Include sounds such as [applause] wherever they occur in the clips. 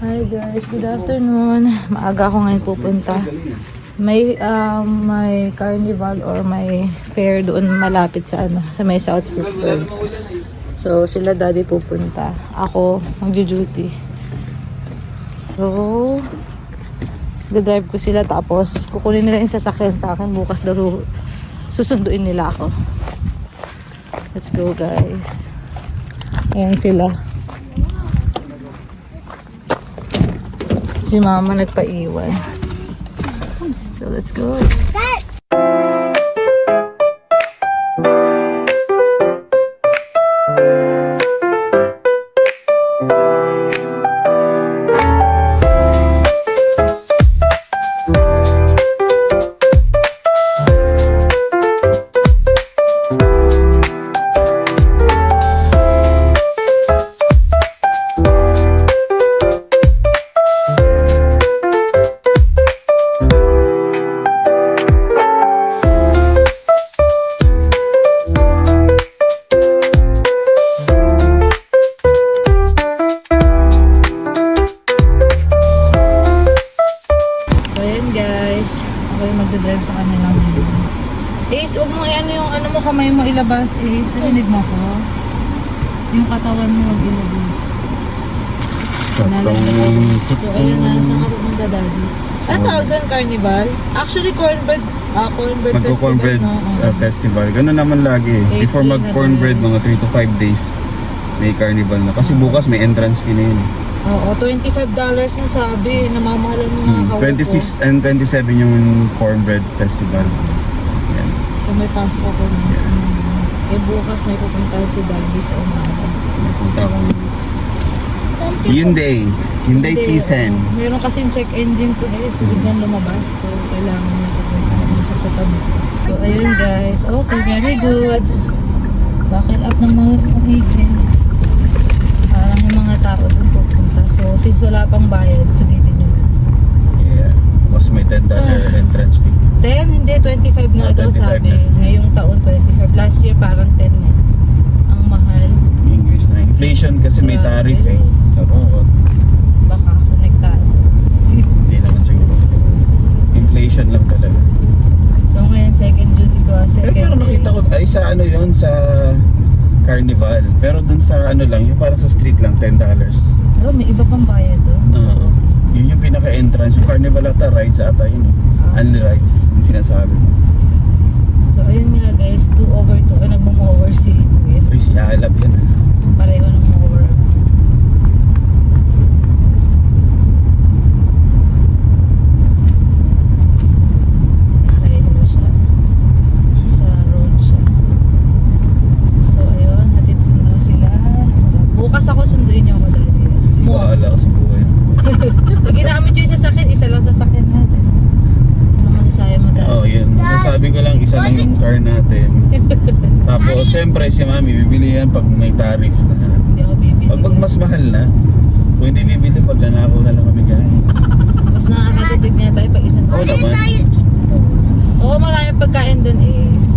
Hi guys, good afternoon. Maaga ako ngayon pupunta. May um, may carnival or may fair doon malapit sa ano, sa may South Pittsburgh. So sila daddy pupunta. Ako magjo-duty. So drive ko sila tapos kukunin nila yung sasakyan sa akin bukas daw susunduin nila ako. Let's go guys. Ayan sila. Si mama nagpaiwan. So let's go. Ace, huwag mo ano yung ano mo kamay mo ilabas, Ace. Narinig mo ko. Yung katawan mo huwag ilabas. Ako. So ayun na, saan ka pumunta daddy? Ano tawag doon, carnival? Actually, cornbread, ah, cornbread Magko-cornbread festival. no? uh, festival. Ganun naman lagi. Eight Before na mag-cornbread, days. mga 3 to 5 days, may carnival na. Kasi bukas may entrance fee na yun. Oo, $25 na sabi. Namamahalan ng mga kawan ko. 26 and 27 yung cornbread festival. May pasok ako ng sa Eh bukas may pupuntahan si Daddy sa umaga. Napunta akong Hyundai. Hyundai Tizen. meron kasing check engine to eh. So biglang lumabas. So kailangan niya pupunta dun sa check So ayun guys. Okay, very good. Buckle up ng mga pangigin. Parang yung mga tao dun pupunta. So since wala pang bayad, sulitin nyo na. Yeah. Tapos may $10 entrance fee. 10? Hindi, 25 nga Ah, daw 25 sabi. na. Ngayong taon 25. Last year parang 10 nga. Ang mahal. English na. Inflation kasi may tariff eh. Sa road. Baka konektado. Hindi naman siguro. Inflation lang talaga. So ngayon second duty ko. Second pero day. nakita ko, ay sa ano yon sa carnival. Pero dun sa ano lang, yung para sa street lang, $10. Oh, may iba pang bayad doon. Oo. Yun yung pinaka-entrance. Yung carnival ata, rides ata yun eh. Ah. Only rides, yung sinasabi mo. So ayun nga guys, 2 over 2. Ay, nagmo-mower si Kuya. Uy, si Alab yan ah. Pareho ng mower. Nakahiga siya. Nasa road siya. So ayun, hatid sundo sila. Tsaka, bukas ako sunduin niyo ako dati. Hindi ko Mo. ala ko sa buhay. Pag ginamit yung sasakyan, isa lang sasakyan natin. Ano man isaya mo dati? Oo, oh, yun. Sabi ko lang, isa lang yung car natin. Tapos, syempre, si mami, bibili yan pag may tariff na. Hindi ako bibili. Pag, pag mas mahal na, kung hindi bibili, pag nanakaw na lang kami guys. Mas nakakatipid niya tayo pag isang Oo naman. Oo, maraming pagkain dun is.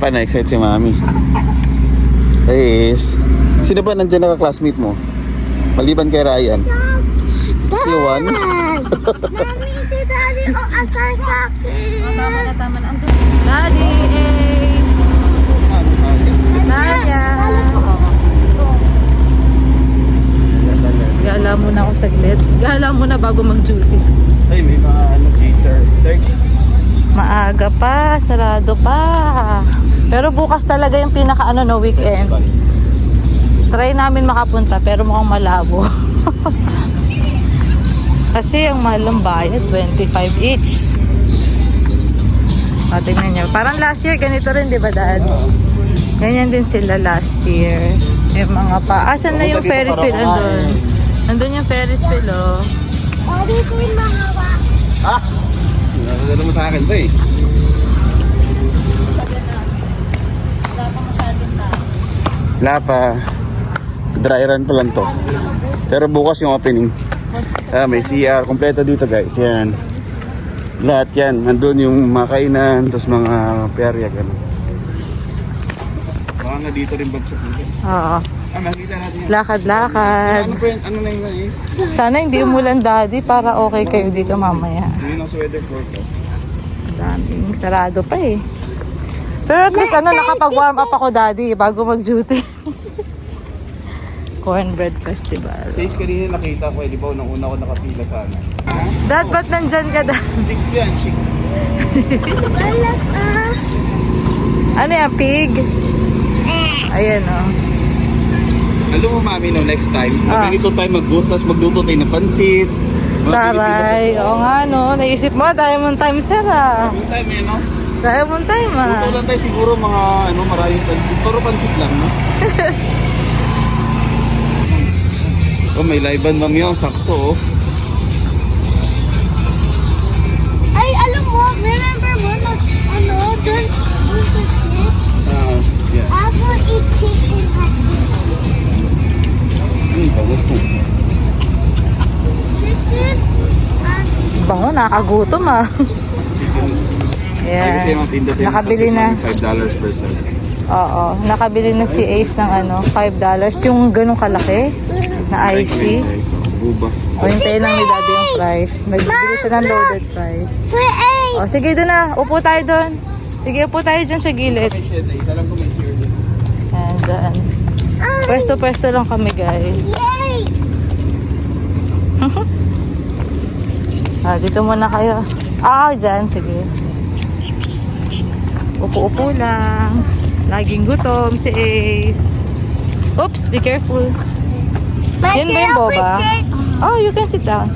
Pa, na-excite si mami. Hey, is. Sino ba nandiyan naka-classmate mo? Maliban kay Ryan. Si Juan. Mami, si Daddy o asar sa akin. Oh, tama na, tama na. Daddy. Naya. gala muna ako saglit. Gala muna bago mag-duty. Ay, may mga ano, gator. Maaga pa, sarado pa. Pero bukas talaga yung pinaka ano no weekend. Try namin makapunta pero mukhang malabo. [laughs] Kasi ang mahal ng bayad, 25 each. O, tingnan nyo. Parang last year, ganito rin, di ba, Dad? Ganyan din sila last year. Yung mga pa... Asan na yung Ferris wheel? Andun. Andun yung Ferris wheel, oh. Daddy, ko yung mahawa. Ah! Nakadala mo sa akin to eh. Wala pa. Dry run pa lang to. Pero bukas yung opening. Ah, may CR. Kompleto dito guys. Yan. Lahat yan. Nandun yung mga kainan, tapos mga perya, gano'n. Baka na dito rin bagsak dito. Oo. Ah, makita natin yan. Lakad-lakad. Ano, friend? Ano na yung nais? Sana hindi umulan, Daddy, para okay kayo dito mamaya. Yun ang weather forecast. Daming sarado pa eh. Pero at least ano, nakapag-warm up ako, Daddy, bago mag-duty. [laughs] Cornbread Festival. Says kanina nakita ko, eh, di ba, nung una ko nakapila sana. Dad, ba't nandyan ka, Dad? [laughs] Chicks yan, chicks. Balak [laughs] ah. Ano yan, pig? Ayan, oh. Alam mo, mami, no, next time, Ah. mag-ganito tayo mag-boost, tapos magluto tayo ng pansit. Mga Taray. Oo nga, no. Naisip mo, Diamond Time, sir, ah. Pilipino- Time, eh, no? Diamond Time, ah. Luto lang tayo siguro mga, ano, maraming pansit. Puro pansit lang, no? [laughs] oh, may live band, mami, oh. Sakto, oh. Ay, alam mo, remember mo na, ano, sa chip? Ah, yeah. Will eat Hmm, bago po. chicken and Bango, nakakagutom, ah. Kasi Ayan. tinda. Nakabili na. $5 per set. Oo. Nakabili na si Ace ng ano, $5. Yung ganun kalaki na icy. Guys, oh, buba. O, hintayin lang ni Daddy yung price. Nagbibili siya ng loaded eight. O, sige doon na. Upo tayo doon. Sige, upo tayo dyan sa gilid. Ayan, dyan. Pwesto-pwesto lang kami, guys. [laughs] Ah, dito muna kayo. Ah, dyan. Sige. Upo-upo lang. Laging gutom si Ace. Oops, be careful. My Yan ba yung boba? Oh, you can sit down.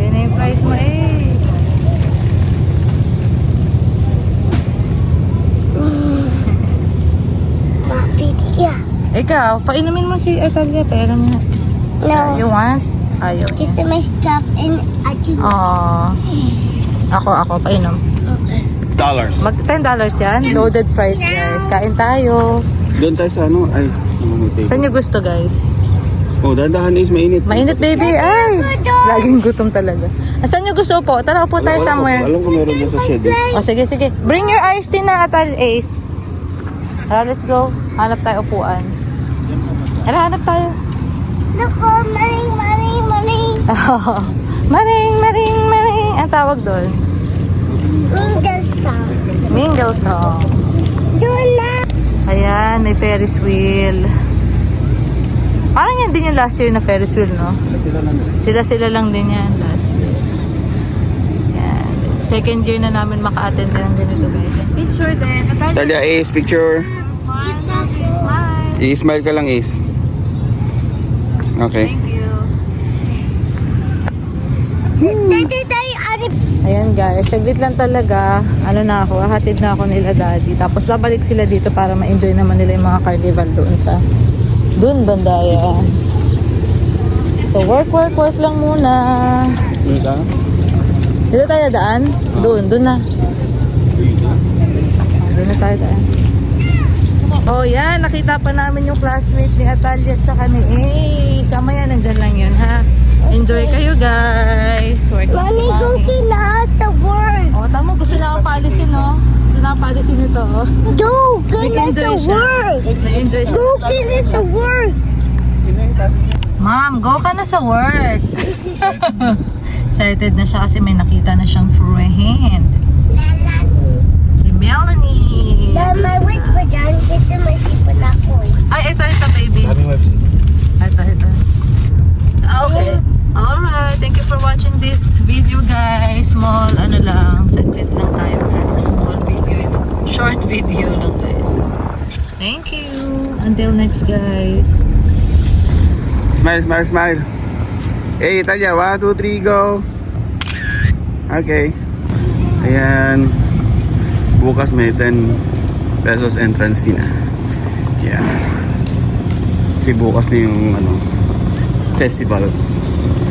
Ayan na yung price mo [laughs] yeah. Ikaw, painumin mo si Atalia. Pero mo. No. You want? Ayaw. This is my stuff and I do. Oh. Ako, ako, painom. Dollars. Mag $10 yan. Loaded fries, guys. Kain tayo. Doon tayo sa ano? Ay. Saan nyo gusto, guys? Oh, dahan-dahan is mainit. Mainit, baby. Ay! Laging gutom talaga. Ah, Saan nyo gusto po? Tara, upo tayo Alam somewhere. Alam ko meron doon sa shed. eh. O, sige, sige. Bring your iced tea na, Atal Ace. Tara, let's go. Hanap tayo upuan. Tara, hanap tayo. Look, maring, maring, maring. maring, maring, maring. Ang tawag doon. Mingle song. Mingle song. Doon na. Ayan, may Ferris wheel. Parang yan din yung last year na Ferris wheel, no? Sila na nila. Sila-sila lang din yan last year. Yan. Second year na namin maka-attend ng ganito, guys. Picture din. Atal- Talia, Ace, picture. One, two, smile. I-smile ka lang, Ace. Okay. Thank you. Ari. Ayan guys, saglit lang talaga. Ano na ako, hatid na ako nila daddy. Tapos babalik sila dito para ma-enjoy naman nila yung mga carnival doon sa doon bandaya. So work, work, work lang muna. Dito. Dito tayo daan? Doon, doon na. Doon na tayo daan. Oh yan, nakita pa namin yung classmate ni Atalia at saka ni Ace. Sama yan, nandyan lang yun ha. Enjoy kayo guys. Work Mami, go na sa work. Oh, tama. Gusto na akong paalisin, no? Gusto na akong paalisin ito, oh. Go, na sa work. Nag-enjoy siya. Go, na sa work. Ma'am, go ka na sa work. [laughs] Excited na siya kasi may nakita na siyang friend. Next, guys. Smile, smile, smile. Hey, Talia, one, two, three, go. Okay. Ayan. Bukas may 10 pesos entrance fee na. Yeah. Kasi bukas na yung ano, festival.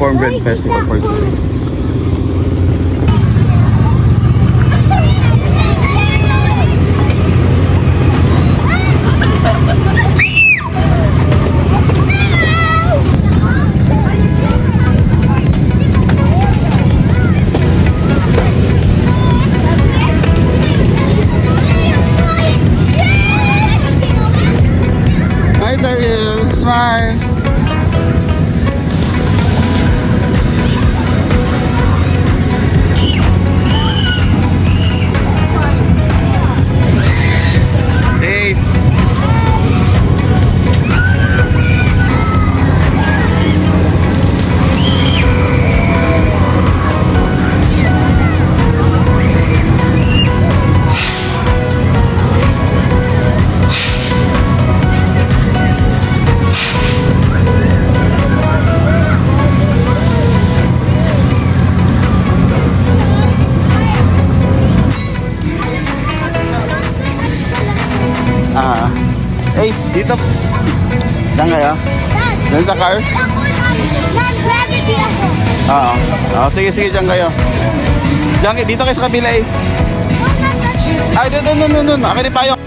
Cornbread Festival for two days. Ah. Ace, dito. Diyan kayo? Diyan sa car? Oo. Sige, sige, diyan kayo. Diyan, dito kayo sa kabila, Ace. Ay, doon, doon, doon, doon. Akin ni Payo.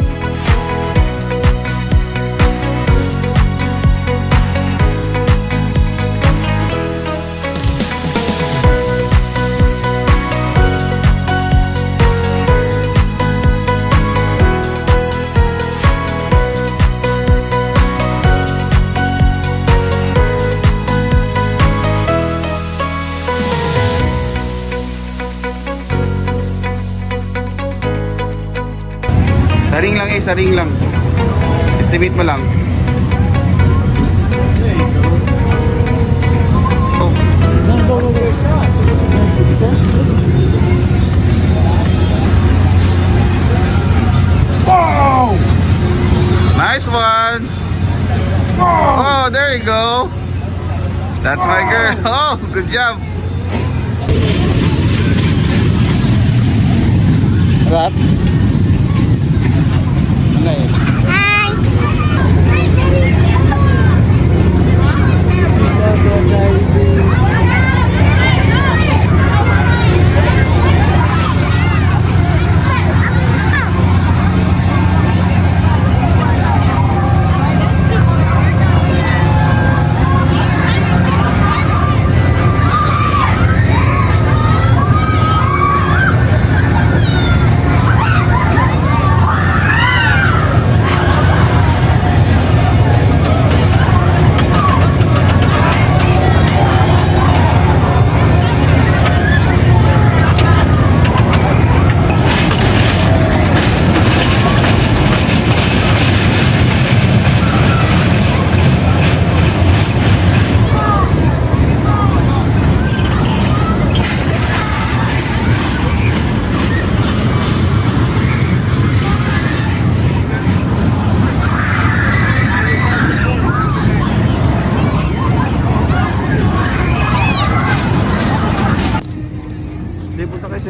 Ace, saring lang. Estimate mo lang. Oh. Isa? Wow! Nice one! Oh, there you go. That's my girl. [laughs] Oh, good job. Rat?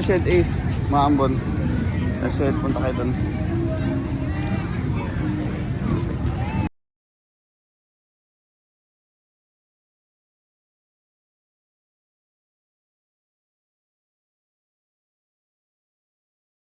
Sa Shed Ace. Maambon. Sa Shed, punta kayo doon.